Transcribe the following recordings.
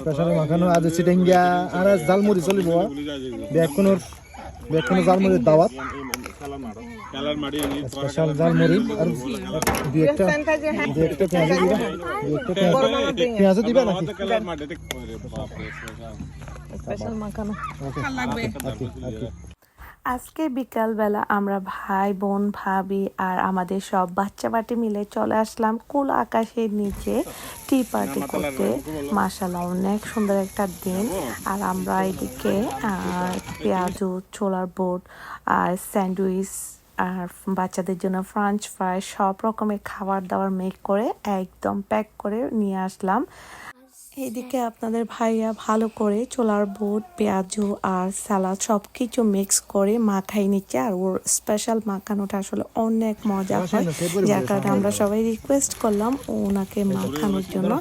Special মাখানো আজ চিটেঙ্গা আর আজ জালমুড়ি চলিব বেকুনোর বেকুনো জালমুড়ির দাওয়াত। স্পেশাল জালমুড়ি আর দুই একটা দুই একটা পেঁয়াজ দিবা? দুই একটা পেঁয়াজ দিবা নাকি? স্পেশাল মাখানো। ওকে। আজকে বিকালবেলা আমরা ভাই বোন ভাবি আর আমাদের সব বাচ্চা বাটি মিলে চলে আসলাম কুল আকাশের নিচে টি পার্টি করতে। মাসাল্লাহ অনেক সুন্দর একটা দিন। আর আমরা এদিকে পেঁয়াজু ছোলার বোট আর স্যান্ডউইচ আর বাচ্চাদের জন্য ফ্রাঞ্চ ফ্রাই সব রকমের খাবার দাবার মেক করে একদম প্যাক করে নিয়ে আসলাম। এইদিকে আপনাদের ভাইয়া ভালো করে ছোলার বুট পেঁয়াজু আর সালাদ সব কিছু মিক্স করে মাখাই নিচ্ছে। আর ওর স্পেশাল মাখানোটা আসলে অনেক মজা হয় যার কারণে আমরা সবাই রিকোয়েস্ট করলাম ওনাকে মাখানোর জন্য।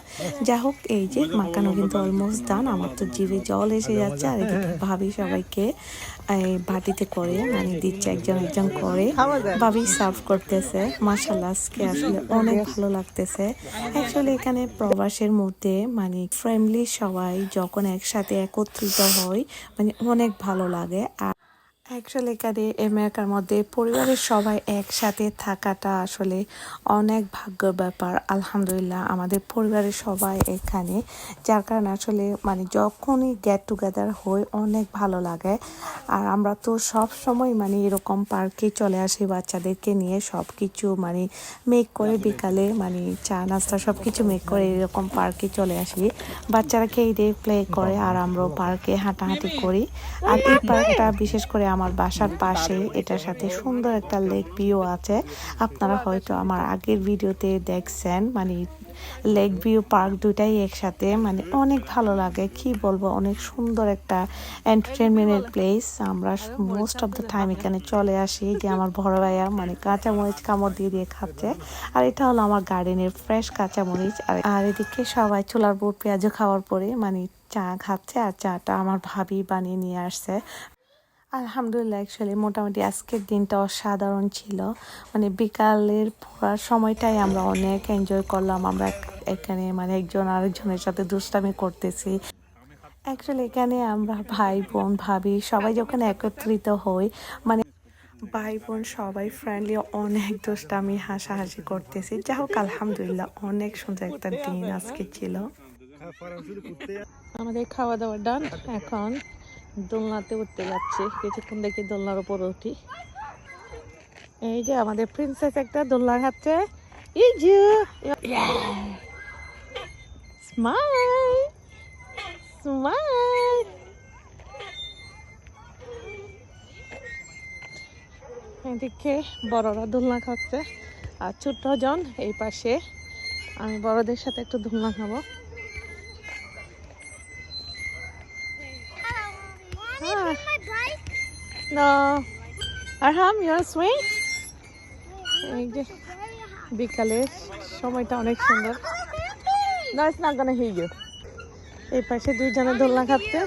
যা হোক এই যে মাখানো কিন্তু অলমোস্ট ডান আমার তো জিভে জল এসে যাচ্ছে। আর এদিকে ভাবি সবাইকে এই বাটিতে করে মানে দিচ্ছে একজন একজন করে। ভাবি সার্ভ করতেছে। মাসাল্লাহ আজকে আসলে অনেক ভালো লাগতেছে। অ্যাকচুয়ালি এখানে প্রবাসের মধ্যে মানে ফ্যামিলি সবাই যখন একসাথে একত্রিত হয় মানে অনেক ভালো লাগে। আর অ্যাকচুয়ালি এখানে আমেরিকার মধ্যে পরিবারের সবাই একসাথে থাকাটা আসলে অনেক ভাগ্যের ব্যাপার। আলহামদুলিল্লাহ আমাদের পরিবারের সবাই এখানে। যার কারণে আসলে মানে যখনই গেট টুগেদার হয় অনেক ভালো লাগে। আর আমরা তো সব সময় মানে এরকম পার্কে চলে আসি বাচ্চাদেরকে নিয়ে সব কিছু মানে মেক করে বিকালে মানে চা নাস্তা সব কিছু মেক করে এরকম পার্কে চলে আসি। বাচ্চারা খেয়ে দিয়ে প্লে করে আর আমরাও পার্কে হাঁটাহাঁটি করি। আর এই পার্কটা বিশেষ করে আমার বাসার পাশে এটার সাথে সুন্দর একটা লেক ভিউ আছে। আপনারা হয়তো আমার আগের ভিডিওতে দেখছেন মানে লেক ভিউ পার্ক দুটাই একসাথে মানে অনেক ভালো লাগে। কি বলব, অনেক সুন্দর একটা এন্টারটেনমেন্টের প্লেস আমরা মোস্ট অফ দ্য টাইম এখানে চলে আসি, যে আমার বড় ভাইয়া মানে কাঁচামরিচ কামড় দিয়ে দিয়ে খাচ্ছে। আর এটা হলো আমার গার্ডেনের ফ্রেশ কাঁচামরিচ। আর এদিকে সবাই চুলার বুট পেঁয়াজও খাওয়ার পরে মানে চা খাচ্ছে, আর চাটা আমার ভাবি বানিয়ে নিয়ে আসছে। আলহামদুলিল্লাহ অ্যাকচুয়ালি মোটামুটি আজকের দিনটা অসাধারণ ছিল। মানে বিকালের পুরো সময়টাই আমরা অনেক এনজয় করলাম। আমরা এখানে মানে একজন আরেকজনের সাথে দুষ্টামি করতেছি। অ্যাকচুয়ালি এখানে আমরা ভাই বোন ভাবি সবাই যখন একত্রিত হই মানে ভাই বোন সবাই ফ্রেন্ডলি অনেক দুষ্টামি হাসাহাসি করতেছি। যা হোক আলহামদুলিল্লাহ অনেক সুন্দর একটা দিন আজকে ছিল। আমাদের খাওয়া দাওয়া ডান এখন দোলনাতে উঠতে যাচ্ছে। কিছুক্ষণ দেখি দোলনার উপর উঠি। এই যে আমাদের প্রিন্সেস একটা দোলনা খাচ্ছে এই যে। এদিকে বড়রা দোলনা খাচ্ছে। আর ছোট্ট জন এই পাশে। আমি বড়দের সাথে একটু দোলনা খাব। No. Arham, you want to swing? যে বিকালের সময়টা অনেক সুন্দর না it's not gonna hit you এই পাশে দুইজনে দোলনা খাচ্ছে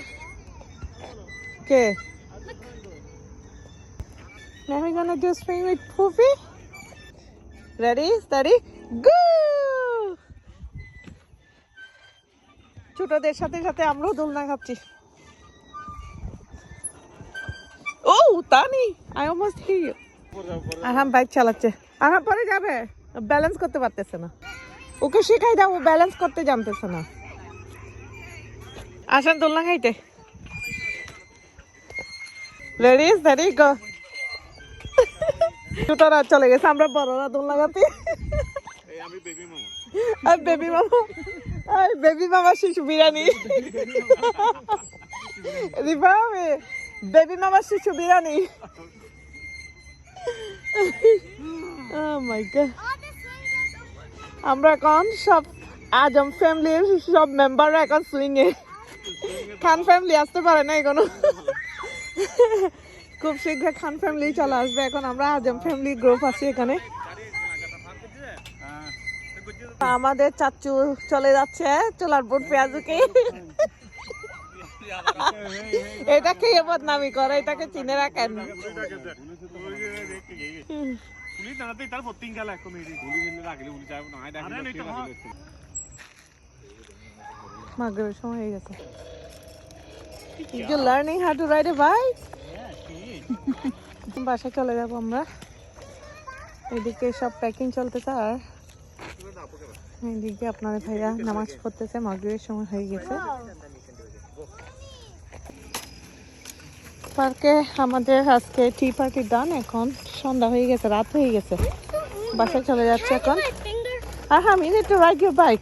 কে Now we're gonna do swing with Poofy. Ready, steady, go! ছোটদের সাথে সাথে আমরাও দোলনা খাচ্ছি ও Tani I almost here you Arham bike চালাচ্ছে। আরহাম পরে যাবে। ব্যালেন্স করতে পারতেছে না। ওকে শেখাই দাও ও ব্যালেন্স করতে জানতেছে না। আসেন দোলনা খাইতে। রেডি রেডি গো ছোটরা চলে গেছে আমরা বড়রা দোলনা খাতে আর বেবি মামা আর বেবি মামা শিশু বিরিয়ানি। রিফা বেবি মামা শিশু God. আমরা এখন সব আজম ফ্যামিলির সব মেম্বাররা এখন সুইং এ। খান ফ্যামিলি আসতে পারে না এখনও। খুব শীঘ্র খান ফ্যামিলি চলে আসবে। এখন আমরা আজম ফ্যামিলি গ্রুপ আছি এখানে। আমাদের চাচু চলে যাচ্ছে, চলার বোট পেঁয়াজুকে। এটা এটাকে চিনে রাখেন। মাগরের সময় হয়ে গেছে। লার্নিং টু বাসায় চলে যাব আমরা। এদিকে সব প্যাকিং চলতেছে আর এদিকে আপনার ভাইয়া নামাজ পড়তেছে, মাগরিবের সময় হয়ে গেছে। পার্কে আমাদের আজকে টি পার্টি দান এখন সন্ধ্যা হয়ে গেছে, রাত হয়ে গেছে। বাসায় চলে যাচ্ছে এখন। Arham minute to ride your bike